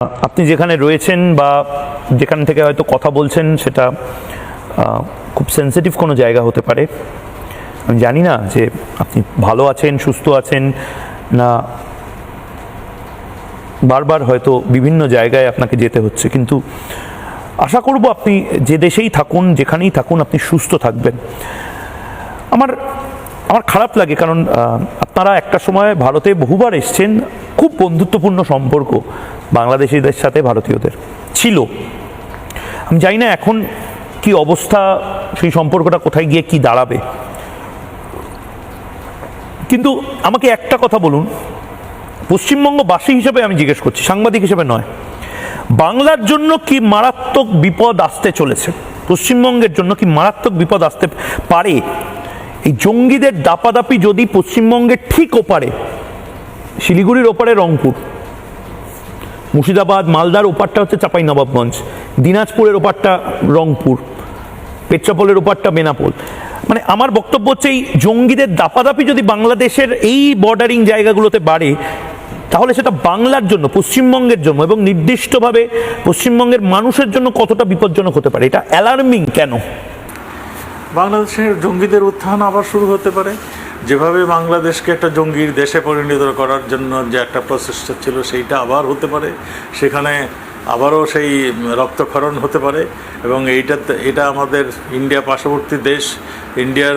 আপনি যেখানে রয়েছেন বা যেখান থেকে হয়তো কথা বলছেন, সেটা খুব সেন্সিটিভ কোনো জায়গা হতে পারে। আমি জানি না যে আপনি ভালো আছেন, সুস্থ আছেন না বারবার হয়তো বিভিন্ন জায়গায় আপনাকে যেতে হচ্ছে। কিন্তু আশা করব আপনি যে দেশেই থাকুন, যেখানেই থাকুন, আপনি সুস্থ থাকবেন। আমার আমার খারাপ লাগে কারণ আপনারা একটা সময় ভারতে বহুবার এসছেন, খুব বন্ধুত্বপূর্ণ সম্পর্ক বাংলাদেশিদের সাথে ভারতীয়দের ছিল। আমি জানি না এখন কি অবস্থা, সেই সম্পর্কটা কোথায় গিয়ে কি দাঁড়াবে। কিন্তু আমাকে একটা কথা বলুন, পশ্চিমবঙ্গবাসী হিসেবে আমি জিজ্ঞেস করছি, সাংবাদিক হিসেবে নয়, বাংলার জন্য কি মারাত্মক বিপদ আসতে চলেছে? পশ্চিমবঙ্গের জন্য কি মারাত্মক বিপদ আসতে পারে? এই জঙ্গিদের দাপাদাপি যদি পশ্চিমবঙ্গের ঠিক ওপারে, শিলিগুড়ির ওপারে রংপুর, মুর্শিদাবাদ, মালদার ওপারটা হচ্ছে চাপাই নবাবগঞ্জ দিনাজপুরের ওপারটা রংপুর পেট্রাপোলের ওপারটা বেনাপোল। মানে আমার বক্তব্য হচ্ছে এই জঙ্গিদের দাপাদাপি যদি বাংলাদেশের এই বর্ডারিং জায়গাগুলোতে বাড়ে, তাহলে সেটা বাংলার জন্য, পশ্চিমবঙ্গের জন্য এবং নির্দিষ্টভাবে পশ্চিমবঙ্গের মানুষের জন্য কতটা বিপজ্জনক হতে পারে, এটা অ্যালার্মিং কেন? বাংলাদেশের জঙ্গিদের উত্থান আবার শুরু হতে পারে। যেভাবে বাংলাদেশকে একটা জঙ্গির দেশে পরিণত করার জন্য যে একটা প্রচেষ্টা ছিল, সেইটা আবার হতে পারে। সেখানে আবারও সেই রক্তক্ষরণ হতে পারে এবং এইটা এটা আমাদের ইন্ডিয়া পার্শ্ববর্তী দেশ, ইন্ডিয়ার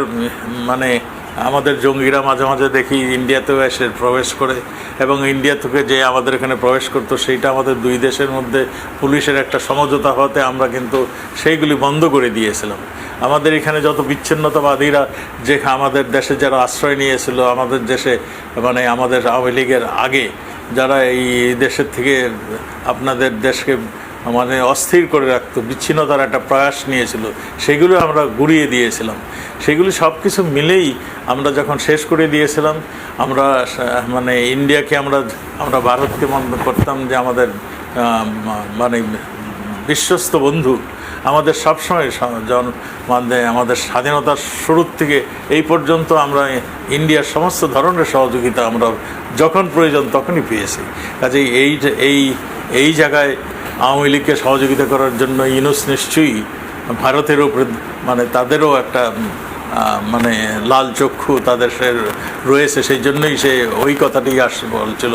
মানে আমাদের জঙ্গিরা মাঝে মাঝে দেখি ইন্ডিয়াতেও এসে প্রবেশ করে এবং ইন্ডিয়া থেকে যে আমাদের এখানে প্রবেশ করতো সেইটা আমাদের দুই দেশের মধ্যে পুলিশের একটা সমঝোতা হতে আমরা কিন্তু সেইগুলি বন্ধ করে দিয়েছিলাম। আমাদের এখানে যত বিচ্ছিন্নতাবাদীরা যে আমাদের দেশে যারা আশ্রয় নিয়েছিল, আমাদের দেশে মানে আমাদের আওয়ামী লীগের আগে, যারা এই দেশের থেকে আপনাদের দেশকে মানে অস্থির করে রাখতো, বিচ্ছিন্নতার একটা প্রয়াস নিয়েছিল, সেগুলো আমরা গুড়িয়ে দিয়েছিলাম। সেগুলি সব কিছু মিলেই আমরা যখন শেষ করে দিয়েছিলাম, আমরা মানে ইন্ডিয়াকে আমরা আমরা ভারতকে মনে করতাম যে আমাদের মানে বিশ্বস্ত বন্ধু, আমাদের সবসময় মানে আমাদের স্বাধীনতার শুরুর থেকে এই পর্যন্ত আমরা ইন্ডিয়ার সমস্ত ধরনের সহযোগিতা আমরা যখন প্রয়োজন তখনই পেয়েছি। কাজেই এই এই এই জায়গায় আওয়ামী লীগকে সহযোগিতা করার জন্য ইউনুস নিশ্চয়ই ভারতের উপরে মানে তাদেরও একটা মানে লাল চক্ষু তাদের রয়েছে, সেই জন্যই সে ওই কথাটি আস বলছিল।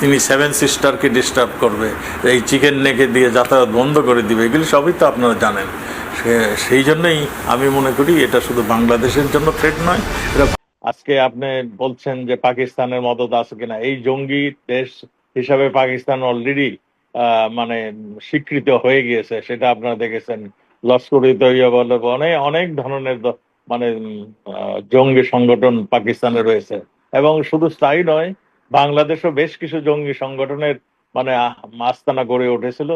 তিনি সেভেন সিস্টারকে ডিস্টার্ব করবে, এই চিকেন নেকে দিয়ে যাতায়াত বন্ধ করে দিবে, এগুলি সবই তো আপনারা জানেন। সেই জন্যই আমি মনে করি এটা শুধু বাংলাদেশের জন্য থ্রেট নয় আজকে আপনি বলছেন যে পাকিস্তানের মদত আছে কিনা, এই জঙ্গি দেশ হিসাবে পাকিস্তান অলরেডি মানে স্বীকৃত হয়ে গিয়েছে। সেটা আপনারা দেখেছেন। লস্কর ই বলে অনেক অনেক ধরনের মানে জঙ্গি সংগঠন পাকিস্তানে রয়েছে। এবং শুধু তাই নয়, বাংলাদেশও বেশ কিছু জঙ্গি সংগঠনের মানে আস্তানা গড়ে উঠেছিল।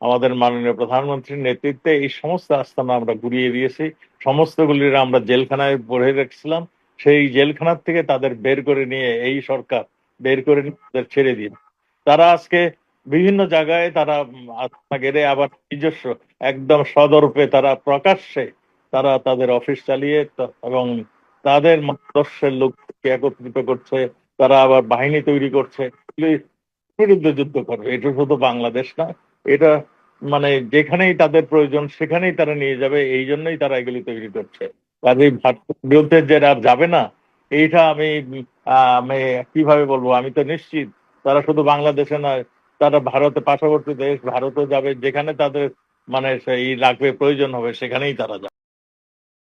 আমাদের মাননীয় প্রধানমন্ত্রীর নেতৃত্বে এই সমস্ত আস্তানা আমরা ঘুরিয়ে দিয়েছি। সমস্তগুলির আমরা জেলখানায় ভরে রেখেছিলাম। সেই জেলখানার থেকে তাদের বের করে নিয়ে এই সরকার বের করে নিয়ে তাদের ছেড়ে দিন তারা আজকে বিভিন্ন জায়গায় তারা গেড়ে আবার নিজস্ব, একদম সদর্পে তারা প্রকাশ্যে তারা তাদের অফিস চালিয়ে এবং তাদের মতাদর্শের লোককে একত্রিত করছে, তারা আবার বাহিনী তৈরি করছে বিরুদ্ধে যুদ্ধ করবে। এটা শুধু বাংলাদেশ না, এটা মানে যেখানেই তাদের প্রয়োজন সেখানেই তারা নিয়ে যাবে, এই জন্যই তারা এগুলি তৈরি করছে। কাজেই বিরুদ্ধে যারা যাবে না, এইটা আমি আমি কীভাবে বলব? আমি তো নিশ্চিত, তারা শুধু বাংলাদেশে নয় তারা ভারতে, পার্শ্ববর্তী দেশ ভারতও যাবে, যেখানে তাদের মানে সেই লাগবে, প্রয়োজন হবে, সেখানেই তারা যাবে।